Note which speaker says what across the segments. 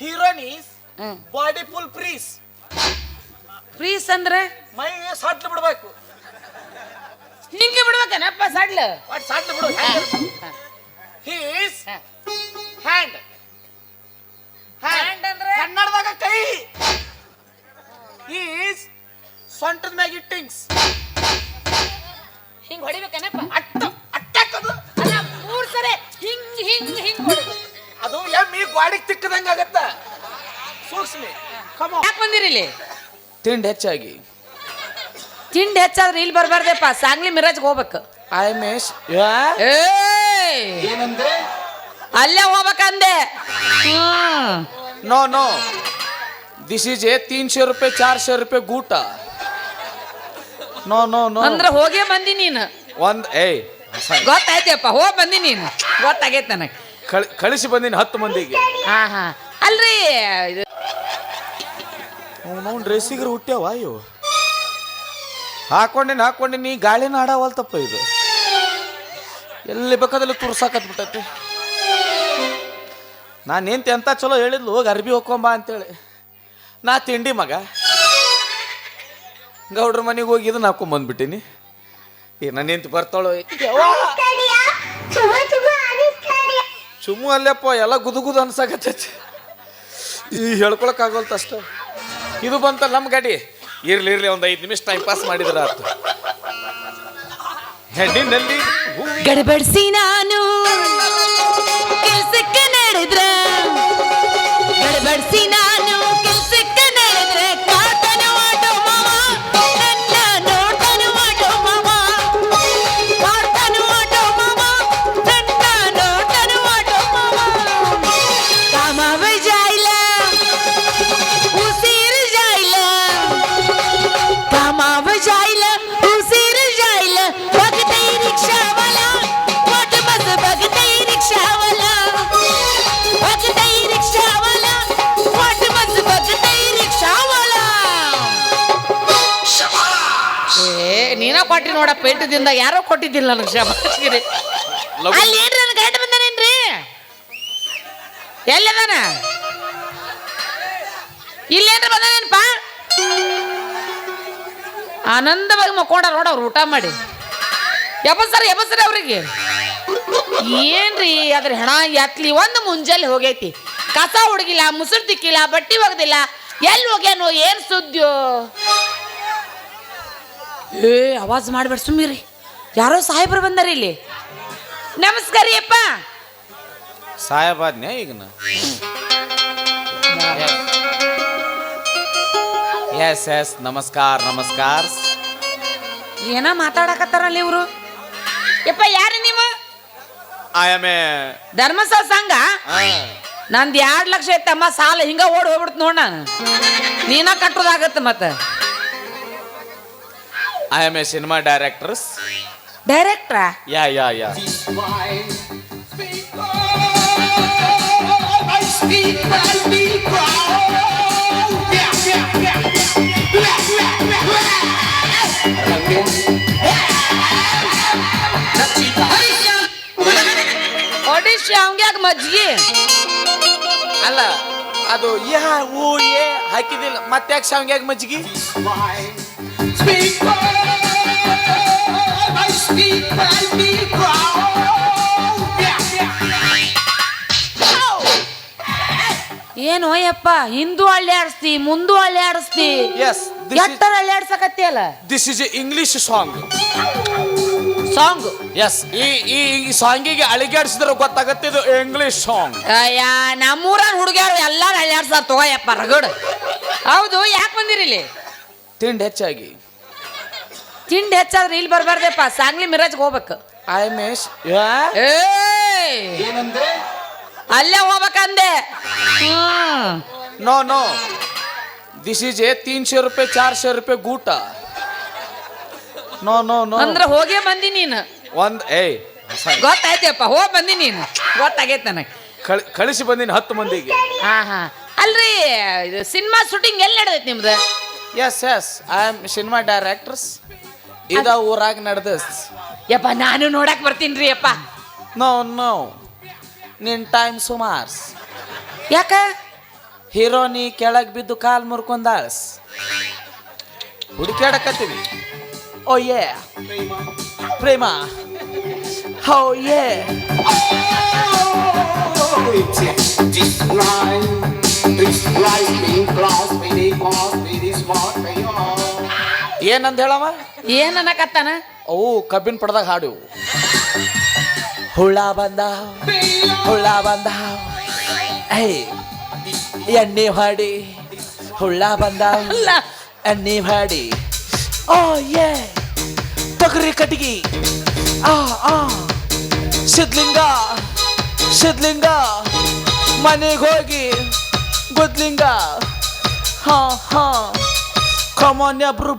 Speaker 1: Heroine
Speaker 2: is
Speaker 1: body full freeze
Speaker 2: freeze ಅಂದ್ರೆ?
Speaker 1: ಮೈ ಸಡ್ಲು ಬಿಡ್ಬೇಕು.
Speaker 2: ಹಿಂಗೆ ಬಿಡ್ಬೇಕನಪ್ಪ ಸಡ್ಲು
Speaker 1: ಸಡ್ಲು ಬಿಡು ಹಿ. ಈಸ್ ಹ್ಯಾಂಡ್
Speaker 2: Hand ಅಂದ್ರೆ?
Speaker 1: ಕನ್ನಡದಾಗ ಕೈ. ಈಸ್ ಸೊಂಟದ ಮ್ಯಾಗ ಇಟ್ಟಿಂಗ್ಸ್.
Speaker 2: ಹಿಂಗ್ ಹೊಡಿಬೇಕನಪ್ಪ?
Speaker 1: ಅಟ್ಟ ಅಟ್ಟಾಕದು
Speaker 2: ಅಲ್ಲ ಮೂರ್ ಸರಿ ಹಿಂಗ್ ಹಿಂಗ್ ಹಿಂಗ್ ಹೊಡಿಬೇಕು.
Speaker 1: ಅದು ಎಮ್ಮಿ ಗಾಡಿಗೆ ತಿಕ್ಕದಂಗ ಆಗತ್ತ. ಸೂಕ್ಷ್ಮಿ. ಕಮ
Speaker 2: ಯಾಕೆ ಬಂದಿರಿಲಿ?
Speaker 1: ತಿಂಡಿ ಹೆಚ್ಚಾಗಿ.
Speaker 2: ತಿಂಡಿ ಹೆಚ್ಚಾದ್ರೆ ಇಲ್ಲಿ ಬರ್ಬಾರ್ದಪ್ಪ. ಸಾಂಗ್ಲಿ ಮಿರಾಜ್ಗೆ ಹೋಗ್ಬೇಕು.
Speaker 1: ಐ ಮೇಶ್ ಏನಂದ್ರೆ
Speaker 2: ಅಲ್ಲೇ ಹೋಗ್ಬೇಕಂದೆ. No
Speaker 1: no this is a ತೀನ್ ರೂಪಾಯಿ ಚಾರ್ ಶೇ ರೂಪಾಯಿ ಗೂಟ. ನೋ ನೋ ನೋ
Speaker 2: ಅಂದ್ರೆ ಹೋಗೇ ಬಂದಿ ನೀನು.
Speaker 1: ಒಂದ್ ಏಯ್
Speaker 2: ಗೊತ್ತಾಯ್ತಪ್ಪ ಹೋಗಿ ಬಂದಿ ನೀನು. ಗೊತ್ತಾಗೈತೆ ನನಗೆ.
Speaker 1: ಕಳ್- ಕಳಿಸಿ ಬಂದಿನಿ ಹತ್ತು ಮಂದಿಗೆ.
Speaker 2: ಹಾ ಹಾ. ಅಲ್ರಿ. ಇದು
Speaker 1: ನಾವು ಡ್ರೆಸ್ಸಿಗೆ ಹುಟ್ಟ್ಯಾವ ಇವು ಹಾಕೊಂಡಿನಿ ಹಾಕೊಂಡಿನಿ ಗಾಳಿನ ಆಡವಲ್ತಪ್ಪ ಇದು. ಎಲ್ಲಿ ಬೇಕಾದಲ್ಲಿ ತುರ್ಸಾಕತ್ ಬಿಟ್ಟತಿ. ನಾನು ನಿಂತೆ ಎಂತ ಚಲೋ ಹೇಳಿದ್ಲು ಹೋಗಿ ಅರ್ಬಿ ಹೋಗ್ಕೊಂಬ ಅಂತೇಳಿ. ನಾ ತಿಂಡಿ ಮಗ. ಗೌಡ್ರ ಮನೆಗೆ ಹೋಗಿ ಇದನ್ನ ಹಾಕೊಂಬಂದ್ಬಿಟ್ಟಿನಿ. ಈಗ ನಾನು ನಿಂತು ಬರ್ತಾಳೋ ಸುಮ್ಮ ಅಲ್ಲಪ್ಪ, ಎಲ್ಲ ಗುದುಗುದು ಗುದು ಅನ್ಸಾಕತ್ತೈತಿ. ಈ ಹೇಳ್ಕೊಳಕ್ ಆಗೋಲ್ತ ಅಷ್ಟ. ಇದು ಬಂತ ನಮ್ಮ ಗಾಡಿ. ಇರ್ಲಿ ಇರ್ಲಿ, ಒಂದು ಐದು ನಿಮಿಷ ಟೈಮ್ ಪಾಸ್ ಮಾಡಿದ್ರ ಆತು. ಹೆಣ್ಣಿನಲ್ಲಿ ಹೂವಿ
Speaker 2: ಗಡಬಡಿಸಿ ನಾನು, ಕೆಲ್ಸಕ್ಕೆ ನಡೆದ್ರ. ಗಡಬಡಿಸಿ ನಾನು ನೋಡ ನೋಡಪ್ಪ ಎಂಟದಿಂದ ಯಾರೋ ಕೊಟ್ಟಿದ್ದಿಲ್ಲ ನನಗೆ ಶಬಾಷ್ಗಿರಿ ಅಲ್ಲಿ ಏನ್ರಿ ನನ್ನ ಗಂಡ ಬಂದಾನೇನ್ರಿ? ಎಲ್ಲದಾನ? ಇಲ್ಲೇನ್ರಿ ಬಂದಾನೇನಪ್ಪ? ಆನಂದವಾಗಿ ಮಕ್ಕೊಂಡ ನೋಡ ಅವ್ರು ಊಟ ಮಾಡಿ. ಎಬಸ್ಸರ ಎಬಸ್ಸರ ಅವ್ರಿಗೆ. ಏನ್ರಿ ಅದ್ರ ಹೆಣ ಎತ್ಲಿ ಒಂದು ಮುಂಜಾನೆ ಹೋಗೈತಿ. ಕಸ ಹುಡುಗಿಲ್ಲ ಮುಸುರು ತಿಕ್ಕಿಲ್ಲ ಬಟ್ಟಿ ಒಗ್ದಿಲ್ಲ. ಎಲ್ಲಿ ಹೋಗ್ಯಾನೋ ಏನ್ ಸುದ್ದಿಯೋ? ಏ ಆವಾಜ್ ಮಾಡಬೇಡ ಸುಮ್ಮಿರಿ ಯಾರೋ ಸಾಹೇಬ್ರು ಬಂದಾರ ಇಲ್ಲಿ. ನಮಸ್ಕಾರ ಅಪ್ಪ.
Speaker 1: ಸಾಯಬಾದ್ನ್ಯಾ ಈಗ ಎಸ್ ಎಸ್ ನಮಸ್ಕಾರ ನಮಸ್ಕಾರ.
Speaker 2: ಏನ ಮಾತಾಡಕತ್ತಾರಲ್ಲ ಇವರು? ಯಪ್ಪ ಯಾರು ನೀವು?
Speaker 1: ಐ ಆಮ್ ಎ
Speaker 2: ಧರ್ಮಸ್ಥಳ ಸಂಘ? ನಂದು ಎರಡು ಲಕ್ಷ ಐತಮ್ಮ ಸಾಲ ಹಿಂಗ ಓಡಿ ಹೋಗ್ಬಿಡ್ತು ನೋಡ ನಾನು. ನೀನ ಕಟ್ಟೋದಾಗತ್ತೆ ಮತ್ತೆ.
Speaker 1: I am a cinema directors
Speaker 2: ಡೈರೆಕ್ಟ್ರಾ
Speaker 1: yeah yeah yeah
Speaker 2: Odisha ಅವಂಗ್ಯಾಗ ಮಜ್ಜಿಗೆ
Speaker 1: ಅಲ್ಲ ಅದು ಯಾ ಊ ಏ ಹಾಕಿದಿಲ್ಲ. ಮತ್ತೆ ಯಾಕೆ ಶಾವ್ಗ್ಯಾಗ ಮಜ್ಜಿಗೆ?
Speaker 2: ಏನು ಯಪ್ಪ ಹಿಂದೂ ಅಳ್ಳ್ಯಾಡಿಸ್ತಿ ಮುಂದೂ ಅಳ್ಳ್ಯಾಡಿಸ್ತಿ
Speaker 1: ಎಸ್
Speaker 2: ಎತ್ತರ ಅಲ್ಲಾಡ್ಸಕತ್ತಿಯಲ್ಲ
Speaker 1: this is a English song
Speaker 2: song
Speaker 1: yes ಈ ಈ ಈ ಸಾಂಗಿಗೆ ಅಳಿಗಾಡಿಸಿದ್ರೆ ಗೊತ್ತಾಗತ್ತೆ ಇದು ಇಂಗ್ಲಿಷ್ ಸಾಂಗ್
Speaker 2: ಅಯ್ಯ ನಮ್ಮೂರ ಹುಡುಗಿಯರು ಎಲ್ಲಾರು ಅಳ್ಳ್ಯಾಡ್ಸಾರ ತಗೋಯಪ್ಪ ರಗಡ್. ಹೌದು ಯಾಕೆ ಬಂದಿರಿ ಇಲ್ಲಿ?
Speaker 1: ತಿಂಡಿ ಹೆಚ್ಚಾಗಿ.
Speaker 2: ತಿಂಡಿ ಹೆಚ್ಚಾದ್ರೆ ಇಲ್ಲಿ ಬರಬಾರ್ದಪ್ಪ. ಸಾಂಗ್ಲಿ ಮಿರಾಜ್ಗೆ ಹೋಗ್ಬೇಕು.
Speaker 1: ಐ ಮೇಶ್
Speaker 2: ಅಲ್ಲೇ ಹೋಗ್ಬೇಕಂದೆ. No
Speaker 1: no. This is a तीन ರೂಪಾಯಿ रुपये ರೂಪಾಯಿ ಗೂಟ. No no no.
Speaker 2: ಅಂದ್ರೆ ಹೋಗೇ ಬಂದಿ ನೀನು.
Speaker 1: ಒಂದ್ ಏಯ್
Speaker 2: ಗೊತ್ತಾಯ್ತಪ್ಪ ಹೋಗಿ ಬಂದಿ ನೀನು. ಗೊತ್ತಾಗೈತೆ ನನಗೆ.
Speaker 1: ಕಳಿಸಿ ಬಂದಿನಿ ಹತ್ತು ಮಂದಿಗೆ.
Speaker 2: ಹಾ ಹಾ. ಅಲ್ರಿ ಸಿನಿಮಾ ಶೂಟಿಂಗ್ ಎಲ್ಲಿ ನಡೆದೈತೆ ನಿಮ್ದು?
Speaker 1: Yes yes I am cinema directors ಇದ ಊರಾಗ ನಡೆದ.
Speaker 2: ಯಪ್ಪ ನಾನು ನೋಡಕ್ ಬರ್ತೀನಿ ರೀ ಯಪ್ಪ.
Speaker 1: ನೋ ನೋ ನಿನ್ ಟೈಮ್ ಸುಮಾರ್ಸ್.
Speaker 2: ಯಾಕ?
Speaker 1: ಹೀರೋನಿ ಕೆಳಗ್ ಬಿದ್ದು ಕಾಲ್ ಮುರ್ಕೊಂಡಾಳ್ಸ್. ಹುಡುಕಾಡಕತ್ತೀವಿ ಓ ಯೇ ಪ್ರೇಮ. ಹೋ ಯೇ
Speaker 3: This line, this lightning class, very fast, very smart, very hard.
Speaker 1: ಏನಂದ ಹೇಳವ?
Speaker 2: ಏನ್ ಅನ್ನಕತ್ತಾನ
Speaker 1: ಅವು ಕಬ್ಬಿನ ಪಡ್ದಾಗ ಹಾಡು ಹುಳ ಬಂದ ಹುಳ ಬಂದ ಎಣ್ಣೆ ಹಾಡಿ ಹುಳ ಬಂದ ಎಣ್ಣೆ ಹಾಡಿ. ಓ ಯೇ ತೊಗರಿ ಕಟ್ಟಿಗೆ. ಆ ಆ ಸಿದ್ಲಿಂಗ ಸಿದ್ಲಿಂಗ ಮನೆಗೆ ಹೋಗಿ ಗುದ್ಲಿಂಗ. ಹಾ ಹಾ.
Speaker 2: ಓ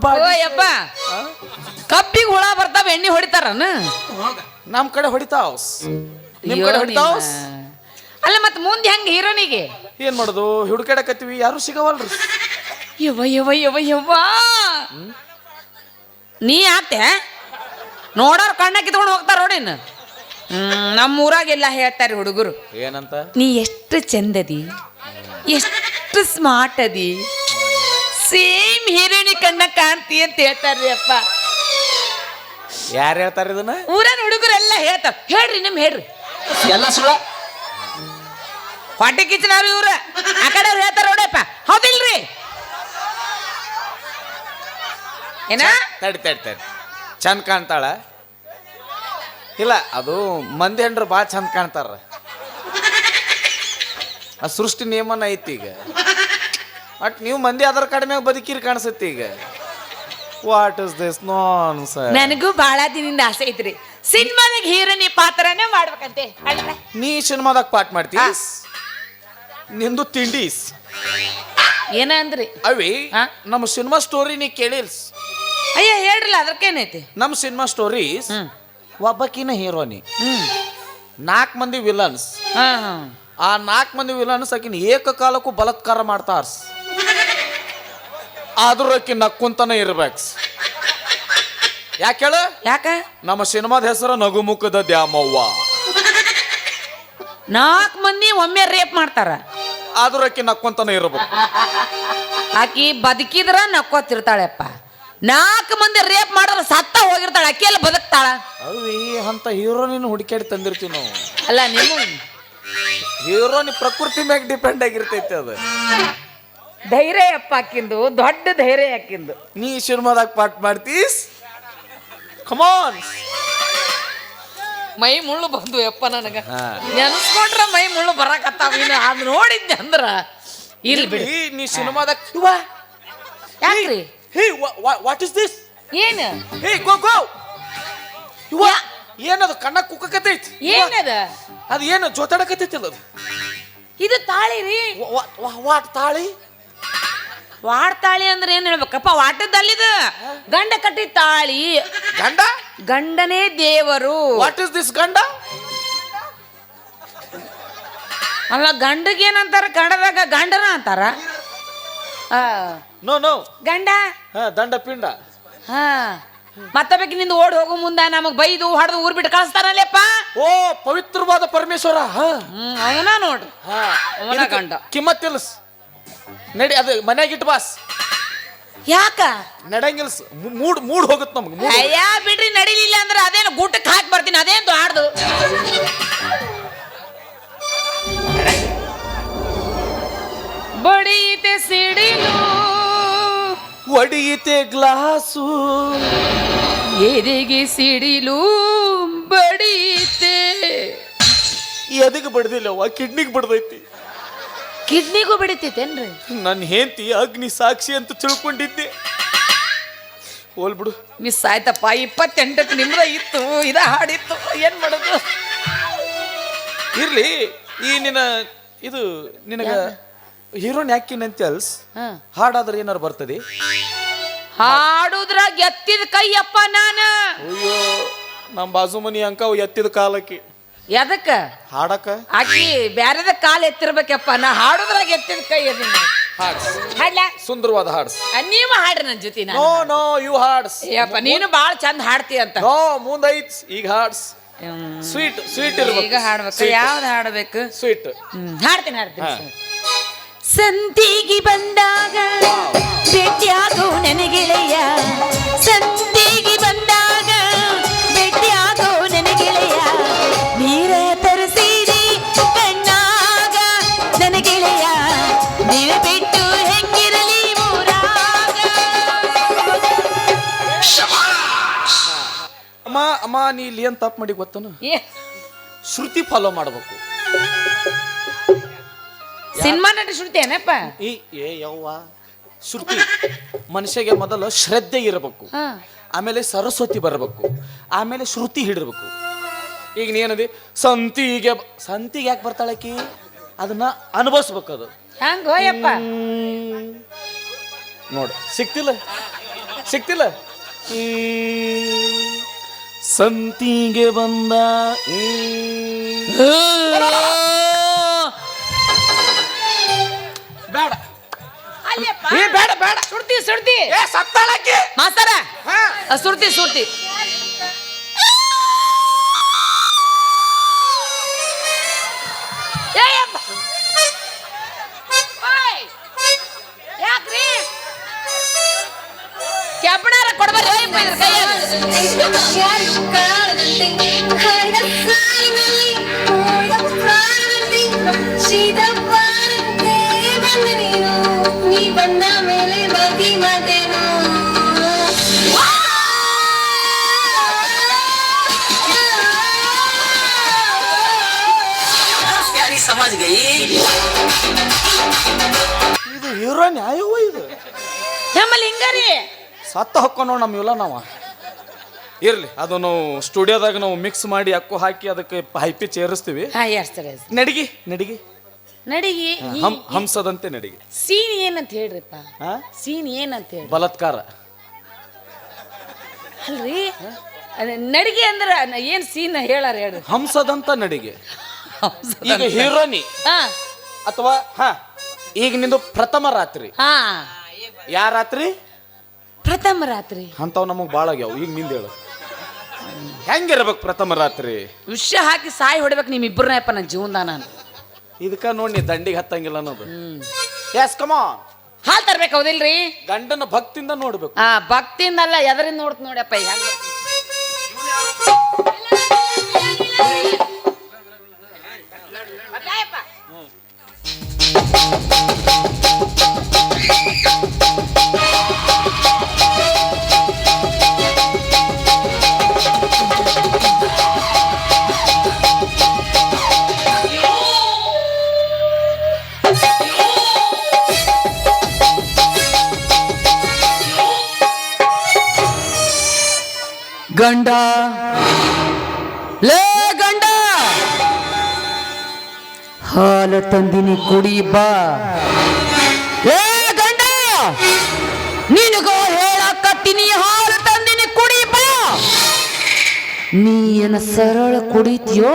Speaker 1: ಬಾಡಿ
Speaker 2: ಯಪ್ಪ ಕಬ್ಬಿಗೆ ಹುಳ ಬರ್ತಾವ ಎಣ್ಣೆ ಹೊಡಿತಾರನ?
Speaker 1: ನಮ್ ಕಡೆ ಹೊಡಿತಾವ್ ನಿಮ್ ಕಡೆ ಹೊಡಿತಾವ್.
Speaker 2: ಅಲ್ಲ ಮತ್ ಮುಂದೆ ಹೆಂಗ ಹೀರೋನಿಗೆ?
Speaker 1: ಏನ್ ಮಾಡೋದು? ಹುಡುಕಾಡಕತ್ತೀವಿ ಯಾರು ಸಿಗವಲ್ರಿ.
Speaker 2: ಯವ್ವ ಯವ್ವ ಯವ್ವ ಯವ್ವ. ನೀ ಆತೆ? ನೋಡೋರ್ ಕಣ್ಣ ಕಿತ್ಕೊಂಡು ಹೋಗ್ತಾರ ನೋಡಿನ ಹ್ಮ್ ನಮ್ಮ ಊರಾಗೆಲ್ಲ ಹೇಳ್ತಾರೆ ಹುಡುಗರು.
Speaker 1: ಏನಂತ?
Speaker 2: ನೀ ಎಷ್ಟು ಚಂದದಿ ಎಷ್ಟು ಸ್ಮಾರ್ಟ್ ಅದಿ. ಸೇಮ್ ಹೀರೋಯಿನಿ ಕಣ್ಣ ಕಾಂತಿ ಅಂತ ಹೇಳ್ತಾರ್ರಿ ಅಪ್ಪ.
Speaker 1: ಯಾರು ಹೇಳ್ತಾರ ಇದನ್ನ?
Speaker 2: ಊರನ್ ಹುಡುಗರೆಲ್ಲ ಹೇಳ್ತಾರ. ಹೇಳ್ರಿ ನಿಮ್ ಹೇಳ್ರಿ.
Speaker 3: ಎಲ್ಲ ಸುಳ್ಳ?
Speaker 2: ಹೊಟ್ಟೆ ಕಿಚ್ಚನವ್ರು ಇವ್ರ. ಆ ಕಡೆ ಅವ್ರು ಹೇಳ್ತಾರ ನೋಡಪ್ಪ. ಹೌದಿಲ್ರಿ? ಏನ?
Speaker 1: ತಡಿ ತಡಿ ತಡಿ. ಚಂದ ಕಾಣ್ತಾಳ? ಇಲ್ಲ ಅದು ಮಂದಿ ಹೆಂಡ್ರು ಭಾಳ ಚಂದ ಕಾಣ್ತಾರ. ಆ ಸೃಷ್ಟಿ ನಿಯಮನ ಐತಿ ಈಗ. ಬಟ್ ನೀವು ಮಂದಿ ಅದರ ಕಡಿಮೆ ಬದುಕಿರಿ ಕಾಣಿಸುತ್ತೆ ಈಗ. ವಾಟ್ ಇಸ್ ದಿಸ್ ನಾನ್ ಸರ್
Speaker 2: ನನಗೂ ಬಹಳ ದಿನದಿಂದ ಆಸೆ ಐತ್ರಿ. ಸಿನಿಮಾದಾಗ ಹೀರೋನಿ ಪಾತ್ರನೇ ಮಾಡ್ಬೇಕಂತೆ.
Speaker 1: ನೀ ಸಿನಿಮಾದಾಗ ಪಾಠ ಮಾಡ್ತೀಯ? ನಿಂದು ತಿಂಡೀಸ್.
Speaker 2: ಏನ ಅಂದ್ರಿ?
Speaker 1: ಅವಿ? ನಮ್ಮ ಸಿನಿಮಾ ಸ್ಟೋರಿ ನೀ ಕೇಳಿಲ್ಸ್.
Speaker 2: ಅಯ್ಯ ಹೇಳ್ರಲ್ಲ ಅದಕ್ಕೇನೈತಿ?
Speaker 1: ನಮ್ಮ ಸಿನಿಮಾ ಸ್ಟೋರೀಸ್
Speaker 2: ಹ್ಮ್.
Speaker 1: ಒಬ್ಬಕಿನ ಹೀರೋನಿ.
Speaker 2: ಹ್ಮ್.
Speaker 1: ನಾಲ್ಕು ಮಂದಿ ವಿಲನ್ಸ್
Speaker 2: ಹಾ ಹಾ.
Speaker 1: ಆ ನಾಲ್ಕು ಮಂದಿ ವಿಲನ್ಸ್ ಆಕಿನ ಏಕಕಾಲಕ್ಕೂ ಬಲತ್ಕಾರ ಮಾಡ್ತಾರ್ಸ್. ಆದ್ರೂ ನಕ್ಕುಂತಾನೆ ನಕ್ಕೊಂತಾನೆ ಇರ್ಬೇಕು. ಯಾಕೆ ಹೇಳು?
Speaker 2: ಯಾಕ?
Speaker 1: ನಮ್ಮ ಸಿನಿಮಾದ ಹೆಸರು ನಗುಮುಖದ ದ್ಯಾಮವ್ವ.
Speaker 2: ನಾಲ್ಕು ಮಂದಿ ಒಮ್ಮೆ ರೇಪ್ ಮಾಡ್ತಾರ.
Speaker 1: ಆದ್ರೂ ಅಕ್ಕಿ ನಕ್ಕೊಂತಾನೆ ಇರ್ಬೇಕು.
Speaker 2: ಆಕಿ ಬದುಕಿದ್ರ ನಕ್ಕೋತಿರ್ತಾಳೆಪ್ಪ. ನಾಲ್ಕು ಮಂದಿ ರೇಪ್ ಮಾಡಿದ್ರೆ ಸತ್ತ ಹೋಗಿರ್ತಾಳೆ. ಆಕಿ ಎಲ್ಲ ಬದುಕ್ತಾಳ?
Speaker 1: ಅವಿ ಅಂತ ಹೀರೋನಿನ ಹುಡುಕಾಡಿ ತಂದಿರ್ತೀವಿ ನಾವು.
Speaker 2: ಅಲ್ಲ ನಿಮ್ಮ
Speaker 1: ಹೀರೋನಿ ಪ್ರಕೃತಿ ಮ್ಯಾಗ ಡಿಪೆಂಡ್ ಆಗಿರ್ತೈತಿ ಅದು.
Speaker 2: ಧೈರ್ಯ ಅಪ್ಪ ಹಾಕಿಂದು ದೊಡ್ಡ ಧೈರ್ಯ ಹಾಕಿಂದು
Speaker 1: ನೀ ಸಿನಿಮಾದಾಗ ಪಾಠ ಮಾಡ್ತೀಸ್? ಕಮಾನ್
Speaker 2: ಮೈ ಮುಳ್ಳು ಬಂದು ಯಪ್ಪ ನನಗ. ನೆನೆಸ್ಕೊಂಡ್ರೆ ಮೈ ಮುಳ್ಳು ಬರಾಕತ್ತಾವ. ಇನ್ನು ಅದು ನೋಡಿದ್ದೆ ಅಂದ್ರ ಇಲ್ಲ ಬಿಡಿ.
Speaker 1: ನೀ ಸಿನಿಮಾದಾಗ
Speaker 2: ಯಾಕ್ರಿ?
Speaker 1: ಹೇ ವಾಟ್ ಇಸ್ ದಿಸ್
Speaker 2: ಏನು?
Speaker 1: ಹೇ ಗೋ ಗೋ.
Speaker 2: ಯಾ-
Speaker 1: ಏನದು ಕಣ್ಣ ಕುಕ್ಕಕತ್ತೈತಿ?
Speaker 2: ಏನದ?
Speaker 1: ಅದು ಏನು ಜೋತಾಡಕತ್ತೈತಿ ಅದು?
Speaker 2: ಇದು ತಾಳಿ ರೀ.
Speaker 1: ವಾಟ್ ತಾಳಿ?
Speaker 2: ವಾಡ್ತಾಳಿ ಅಂದ್ರೆ ಏನ್ ಹೇಳ್ಬೇಕಪ್ಪ? ವಾಟದಲ್ಲಿದ. ಗಂಡ ಕಟ್ಟಿ ತಾಳಿ
Speaker 1: ಗಂಡ?
Speaker 2: ಗಂಡನೇ ದೇವರು.
Speaker 1: ವಾಟ್ ಇಸ್ ದಿಸ್ ಗಂಡ?
Speaker 2: ಅಲ್ಲ ಗಂಡಗೆ ಏನಂತಾರ ಕನ್ನಡದಾಗ ಗಂಡನ ಅಂತಾರ? ಆ,
Speaker 1: ನೋ ನೋ
Speaker 2: ಗಂಡ?
Speaker 1: ಹಾ ದಂಡ ಪಿಂಡ.
Speaker 2: ಹಾ. ಮತ್ತೊಬ್ಬಕ್ಕೆ ನಿಂದ ಓಡ್ ಹೋಗೋ ಮುಂದ ನಮಗ್ ಬೈದು ಹೊಡೆದು ಊರ್ ಬಿಟ್ಟು ಕಳಿಸ್ತಾರಲ್ಲಪ್ಪ?
Speaker 1: ಓ ಪವಿತ್ರವಾದ ಪರಮೇಶ್ವರ. ಹಾ.
Speaker 2: ಹ್ಮ್ ಅವನ ನೋಡ್ರಿ.
Speaker 1: ಹಾ.
Speaker 2: ಅವನ
Speaker 1: ಇದಕ್ಕೆ
Speaker 2: ಗಂಡ.
Speaker 1: ಕಿಮ್ಮತ್ ತಿಳ್ಸ್. ನಡಿ ಅದು ಮನ್ಯಾಗ ಇಟ್ಟು ಬಾಸ್.
Speaker 2: ಯಾಕ?
Speaker 1: ನಡಂಗಿಲ್ ಮೂಡ್ ಮೂಡ್ ಹೋಗುತ್ತೆ ನಮ್ಗೆ ಮೂಡ್
Speaker 2: ಅಯ್ಯ ಬಿಡ್ರಿ ನಡಿಲಿಲ್ಲ ಅಂದ್ರೆ ಅದೇನು ಗೂಟಕ್ಕೆ ಹಾಕಿ ಬರ್ತೀನಿ ಅದೇನು ಆಡ್ದು ಬಡಿತೆ ಸಿಡಿಲು.
Speaker 1: ಒಡಿಯಿತೆ ಗ್ಲಾಸು.
Speaker 2: ಎದೆಗೆ ಸಿಡಿಲು ಬಡಿತೆ
Speaker 1: ಎದಕ್ಕೆ ಬಡ್ದಿಲ್ಲವ್ವ ಕಿಡ್ನಿಗೆ ಬಡ್ದೈತಿ.
Speaker 2: ಕಿಡ್ನಿಗೂ ಬಿಡಿತೈತೇನ್ರಿ
Speaker 1: ನನ್ನ ಹೆಂಡತಿ ಅಗ್ನಿ ಸಾಕ್ಷಿ ಅಂತ ತಿಳ್ಕೊಂಡಿದ್ದೆ. ಹೋಲ್ಬಿಡು
Speaker 2: ಮಿಸ್ ಆಯ್ತಪ್ಪ ಇಪ್ಪತ್ತೆಂಟಕ್ಕೆ ನಿಮ್ದ ಇತ್ತು ಇದ ಹಾಡಿತ್ತು ಏನ್ ಮಾಡೋದು?
Speaker 1: ಇರ್ಲಿ ಈ ನಿನ್ನ ಇದು ನಿನಗ ಹೀರೋನ್ ಯಾಕಿನಂತ ಅಲ್ಸ್
Speaker 2: ಹಾ.
Speaker 1: ಹಾಡಾದ್ರೆ ಏನಾರು ಬರ್ತದೆ?
Speaker 2: ಹಾಡುದ್ರಾಗ ಎತ್ತಿದ ಕೈಯಪ್ಪ ನಾನು.
Speaker 1: ಅಯ್ಯೋ ನಮ್ಮ ಬಾಜು ಮನಿ ಅಂಕ ಎತ್ತಿದ ಕಾಲಕ್ಕೆ.
Speaker 2: ಎದಕ್ಕ
Speaker 1: ಹಾಡಕ
Speaker 2: ಆಕಿ ಬ್ಯಾರದ ಕಾಲ್ ಎತ್ತಿರ್ಬೇಕಪ್ಪ ನಾ ಹಾಡುದ್ರಾಗ ಎತ್ತಿದ ಕೈ ಅದನ್ನ
Speaker 1: ಹಾಡ್ಸ್.
Speaker 2: ಹಾಡ್ಲ?
Speaker 1: ಸುಂದರವಾದ ಹಾಡ್ಸ್.
Speaker 2: ನೀವ ಹಾಡ್ರಿ ನನ್ನ ಜೊತೆ
Speaker 1: ನೋ ನೋ ಯು ಹಾಡ್ಸ್.
Speaker 2: ಯಪ್ಪ ನೀನು ಬಾಳ ಚಂದ ಹಾಡ್ತಿ ಅಂತ.
Speaker 1: ನೋ ಮುಂದೈತ್ ಈಗ ಹಾಡ್ಸ್. ಸ್ವೀಟ್ ಸ್ವೀಟ್
Speaker 2: ಈಗ
Speaker 1: ಇರ್ಬೇಕು
Speaker 2: ಹಾಡ್ಬೇಕು ಯಾವ್ದು ಹಾಡ್ಬೇಕು?
Speaker 1: ಸ್ವೀಟ್.
Speaker 2: ಹಾಡ್ತೀನಿ ಹಾಡ್ತೀನಿ. ಸಂತಿಗೆ ಬಂದಾಗ ಭೇಟಿಯಾಗೋ ನನಗೆಳೆಯ.
Speaker 1: ನೀ ಇಲ್ಲಿ ಏನ್ ತಪ್ಪು ಮಾಡಿ ಗೊತ್ತನು?
Speaker 2: ಏ,
Speaker 1: ಶ್ರುತಿ ಫಾಲೋ ಮಾಡ್ಬೇಕು.
Speaker 2: ಸಿನಿಮಾ ನಟ ಶ್ರುತಿ ಏನಪ್ಪ?
Speaker 1: ಈ ಏ ಯವ್ವ ಶ್ರುತಿ ಮನುಷ್ಯಗೆ ಮೊದಲು ಶ್ರದ್ಧೆ ಇರಬೇಕು.
Speaker 2: ಹಾ.
Speaker 1: ಆಮೇಲೆ ಸರಸ್ವತಿ ಬರಬೇಕು. ಆಮೇಲೆ ಶ್ರುತಿ ಹಿಡಿರ್ಬೇಕು. ಈಗ ನೀನದಿ ಸಂತಿಗೆ ಬ- ಸಂತಿಗೆ ಯಾಕೆ ಬರ್ತಾಳಕಿ ಅದನ್ನ ಅನುಭವಿಸ್ಬೇಕು ಅದು.
Speaker 2: ಹಂಗ ಹೋಯಪ್ಪ
Speaker 1: ಹ್ಮ್. ನೋಡು ಸಿಕ್ತಿಲ್ಲ? ಸಿಕ್ತಿಲ್ಲ? ಹ್ಮ್. ಸಂತಿಗೆ ಬಂದ. ಬೇಡ. ಏ ಬೇಡ ಬೇಡ.
Speaker 2: ಸುರ್ತಿ ಸುರ್ತಿ
Speaker 1: ಏ ಸತ್ತಾಳಕಿ
Speaker 2: ಮಾಸ್ತರ.
Speaker 1: ಸುರ್ತಿ
Speaker 2: ಆ,
Speaker 1: ಇದು ಹೀರೋ ನ್ಯಾಯವೋ ಇದು?
Speaker 2: ನಮ್ಮಲ್ಲಿ ಹಿಂಗಾರಿ
Speaker 1: ಸತ್ತ ಹಾಕೋಣ ನಮ್ಮ ಇವೆಲ್ಲ ನಾವು. ಇರ್ಲಿ ಅದು ನಾವು ಸ್ಟುಡಿಯೋದಾಗ ನಾವು ಮಿಕ್ಸ್ ಮಾಡಿ ಅಕ್ಕು ಹಾಕಿ ಅದಕ್ಕೆ ಹೈಪಿ ಚೇರಿಸ್ತೀವಿ
Speaker 2: ಹಾ ಎಷ್ಟ್ರಿ
Speaker 1: ನಡಿಗೆ ನಡಿಗೆ.
Speaker 2: ನಡಿಗಿ
Speaker 1: ಹಂ ಹಂಸದಂತೆ ನಡಿಗೆ.
Speaker 2: ಸೀನ್ ಏನಂತ ಹೇಳ್ರಿಪ್ಪ?
Speaker 1: ಹಾ?
Speaker 2: ಸೀನ್ ಏನಂತ ಹೇಳಿ
Speaker 1: ಬಲತ್ಕಾರ.
Speaker 2: ಅಲ್ರಿ? ಅದ್ ನಡಿಗೆ ಅಂದ್ರೆ ನ- ಏನ್ ಸೀನ್ ಹೇಳಾರ ಹೇಳ್ರಿ?
Speaker 1: ಹಂಸದಂತ ನಡಿಗೆ. ಈಗ ಹೀರೋನಿ.
Speaker 2: ಹಾ.
Speaker 1: ಅಥವಾ ಹಾ ಈಗ ನಿಂದು ಪ್ರಥಮ ರಾತ್ರಿ.
Speaker 2: ಹಾ.
Speaker 1: ಯಾ ರಾತ್ರಿ?
Speaker 2: ಪ್ರಥಮ ರಾತ್ರಿ.
Speaker 1: ಅಂಥವು ನಮಗೆ ಭಾಳ ಆಗ್ಯಾವ. ಈಗ ನಿಂದ ಹೇಳು. ಹೆಂಗಿರ್ಬೇಕು ಪ್ರಥಮ ರಾತ್ರಿ?
Speaker 2: ವಿಷ ಹಾಕಿ ಸಾಯಿ ಹೊಡಿಬೇಕು ನಿಮ್ ಇಬ್ಬರನ್ನಪ್ಪ ನನ್ನ ಜೀವನ ನಾನು.
Speaker 1: ಇದಕ್ಕ ನೋಡಿ ನೀ ದಂಡಿಗೆ ಹತ್ತಂಗಿಲ್ಲ ಅನ್ನೋದು. ಎಸ್ ಕಮಾನ್
Speaker 2: ಹಾಲ್ ತರ್ಬೇಕು ಹೌದಿಲ್ರಿ?
Speaker 1: ಗಂಡನ ಭಕ್ತಿಯಿಂದ ನೋಡ್ಬೇಕು.
Speaker 2: ಆ ಭಕ್ತಿಯಿಂದಲ್ಲ ಎದರಿಂದ ನೋಡ್ತ ನೋಡಪ್ಪ ಈಗ ಹೆಂಗ್.
Speaker 4: ಹಾಲು ತಂದಿನಿ, ಕುಡಿ ಬಾ. ಏ ಗಂಡ, ನಿನಗ ಹೇಳಕತ್ತೀನಿ, ಹಾಲು ತಂದಿನಿ, ಕುಡಿ ಬಾ. ನೀ ಏನ ಸರಳ ಕುಡಿತೀಯೋ,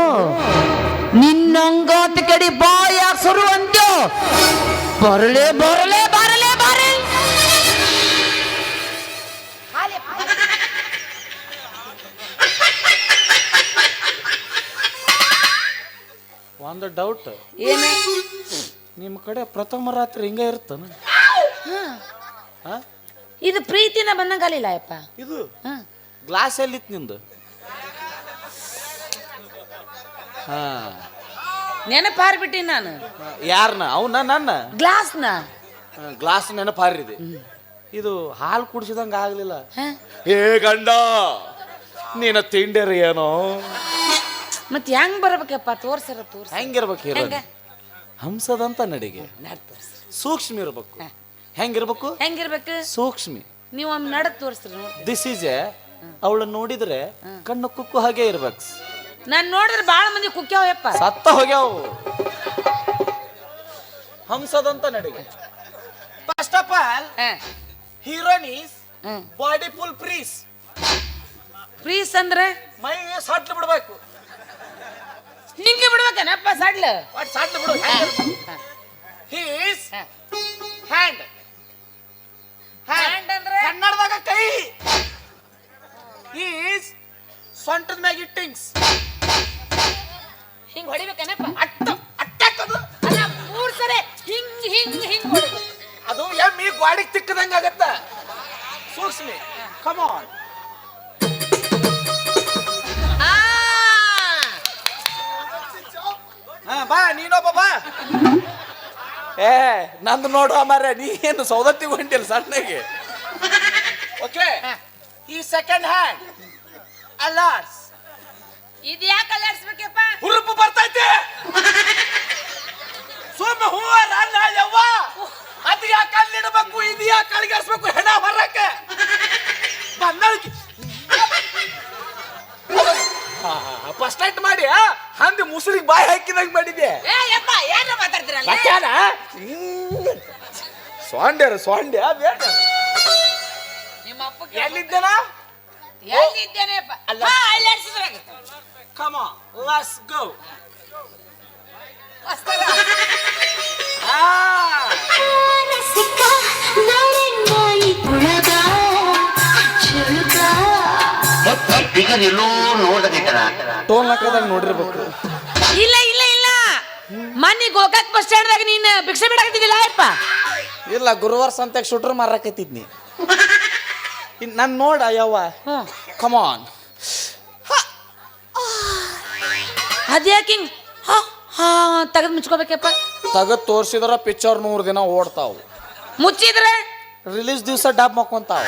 Speaker 4: ನಿನ್ನಂಗಾತ ಕಡೆ ಬಾ ಯಾಕೆ ಸುರು ಅಂತ್ಯೋ. ಬರಲೇ ಬರಲೇ.
Speaker 1: ಒಂದು ಡೌಟ್
Speaker 2: ಏನು?
Speaker 1: ನಿಮ್ಮ ಕಡೆ ಪ್ರಥಮ ರಾತ್ರಿ ಹಿಂಗ ಇರ್ತಾನ. ಹಾ.
Speaker 2: ಇದು ಪ್ರೀತಿನ ಬಂದಂಗಲಿಲ್ಲ ಅಪ್ಪ
Speaker 1: ಇದು?
Speaker 2: ಹಾ.
Speaker 1: ಗ್ಲಾಸ್ ಎಲ್ಲಿತ್ತು ನಿಂದು. ಹಾ.
Speaker 2: ನೆನಪಾರ್ಬಿಟ್ಟಿ ನಾನು.
Speaker 1: ಯಾರನ್ನ ಅವನ ನನ್ನ?
Speaker 2: ಗ್ಲಾಸ್ನ.
Speaker 1: ಗ್ಲಾಸ್ ನೆನಪಾರಿದೆ. ಇದು ಹಾಲು ಕುಡಿಸಿದಂಗೆ ಆಗ್ಲಿಲ್ಲ.
Speaker 2: ಹೇ.
Speaker 1: ಗಂಡ ನೀನ ತಿಂಡೇರಿ ಏನೋ?
Speaker 2: ಮತ್ ಹೆಂಗ್ ಬರ್ಬೇಕಪ್ಪ? ತೋರ್ಸರ ತೋರ್ಸ.
Speaker 1: ಹೆಂಗಿರ್ಬೇಕು ಹೀರೋ
Speaker 2: ಹೆಂಗ?
Speaker 1: ಹಂಸದಂತ ನಡಿಗೆ.
Speaker 2: ನಡ್ ತೋರ್ಸ್ರಿ
Speaker 1: ಸೂಕ್ಷ್ಮ ಇರ್ಬೇಕು. ಹೆಂಗಿರ್ಬೇಕು?
Speaker 2: ಹೆಂಗಿರ್ಬೇಕು?
Speaker 1: ಸೂಕ್ಷ್ಮಿ.
Speaker 2: ನೀವು ಒಮ್ಮೆ ನಡದ್ ತೋರ್ಸ್ರಿ ನೋಡಿ.
Speaker 1: ದಿಸ್ ಈಸ್ ಎ ಅವಳ ನೋಡಿದ್ರೆ ಕಣ್ಣು ಕುಕ್ಕು ಹಾಗೆ ಇರ್ಬೇಕು.
Speaker 2: ನಾನ್ ನೋಡಿದ್ರೆ ಬಾಳ ಮಂದಿ ಕುಕ್ಯಾವಪ್ಪ
Speaker 1: ಸತ್ತ ಹೋಗ್ಯಾವು. ಹಂಸದಂತ ನಡಿಗೆ. First of all heroine
Speaker 2: is
Speaker 1: body full freeze
Speaker 2: freeze ಅಂದ್ರೆ?
Speaker 1: ಮೈ
Speaker 2: ರೂಪಾಯಿ ಸಾಡ್ಲ
Speaker 1: ಬಿಡು ಹೀಸ್ ಹ್ಯಾಂಡ್
Speaker 2: ಹ್ಯಾಂಡ್ ಅಂದ್ರೆ?
Speaker 1: ಕನ್ನಡದಾಗ ಕೈ. ಈಸ್ ಸೊಂಟದ ಮ್ಯಾಗ ಇಟ್ಟಿಂಗ್ಸ್. ಹಿಂಗ್
Speaker 2: ಹೊಡಿಬೇಕೇನಪ್ಪ?
Speaker 1: ಅಟ್ಟ ಅಟ್ಟಕ್ಕದು
Speaker 2: ಅಲ್ಲ ಮೂರ್ ಸರಿ ಹಿಂಗ್ ಹಿಂಗ್ ಹಿಂಗ್ ಹೊಡಿಬೇಕು
Speaker 1: ಅದು ಎಮ್ಮಿ ಗ್ವಾಡಿಗೆ ತಿಕ್ಕದಂಗ ಆಗತ್ತ. ಸೂಕ್ಷ್ಮಿ. ಕಮಾನ್ ಬಾ ನೀನೊಬ್ಬ ಬಾ. ಏ ನಂದು ನೋಡು ಮಾರ ನೀ ಏನು ಸೌದತ್ತಿ ಹೊಂಟಿಲ್ಲ ಸಣ್ಣಗೆ. ಓಕೆ ಈ ಸೆಕೆಂಡ್ ಹ್ಯಾಂಡ್ ಅಲಾರ್ಸ್
Speaker 2: ಇದು ಯಾಕೆ ಅಲ್ಲಾಡ್ಸ್ಬೇಕಪ್ಪ
Speaker 1: ಹುರುಪು ಬರ್ತೈತೆ. ಸುಮ್ಮ ಹೂವ ನನ್ನ ಯವ್ವ. ಅದು ಯಾಕೆ ಅಲ್ಲಿಡಬೇಕು ಇದು ಯಾಕೆ ಅಳಿಗಾಡ್ಸ್ಬೇಕು ಹೆಣ ಹೊರಕ್ಕೆ ಸೊಂಡ್ಯಾರ ಸ್ವಾಂಡ್ಯ ಬೇಡ
Speaker 2: ನಿಮ್ಮ ಅಪ್ಪ
Speaker 1: ಎಲ್ಲಿದ್ದೇನ? ಅಲ್ಲ.
Speaker 2: ಹಾ ಅಲ್ಲಾಡ್ಸಿದ್ರಾಗ
Speaker 1: ಕಮ ಲೆಟ್ಸ್ ಗೋ
Speaker 3: ಎಲ್ಲೋ
Speaker 1: ಟೋಲ್ ನೋಡಿರ್ಬೇಕು.
Speaker 2: ಇಲ್ಲ ಇಲ್ಲ ಇಲ್ಲ. ಮನೆಗೆ ಗೋಕಾಕ್ ಬಸ್ ಸ್ಟ್ಯಾಂಡ್ದಾಗ ನೀನು ಭಿಕ್ಷೆ ಬಿಡಾಕತ್ತಿದ್ದಿಲ್ಲ ಯಪ್ಪ
Speaker 1: ಇಲ್ಲ ಗುರುವಾರ ಸಂತ್ಯಾಗ ಶೂಟ್ರ್ ಮಾರಕತ್ತಿದ್ನಿ ನಾನು ನೋಡ ಯವ್ವ ಕಮಾನ್
Speaker 2: ಅದ್ಯಾಕೆ ಹಿಂಗ್? ಹಾ ಹಾ ತೆಗೆದು ಮುಚ್ಕೋಬೇಕಪ್ಪ.
Speaker 1: ತಗದ್ ತೋರ್ಸಿದ್ರ ಪಿಕ್ಚರ್ ನೂರು ದಿನ ಓಡ್ತಾವ್.
Speaker 2: ಮುಚ್ಚಿದ್ರೆ?
Speaker 1: ರಿಲೀಸ್ ದಿವಸ ಡಬ್ ಮಕ್ಕೊಂತಾವ್.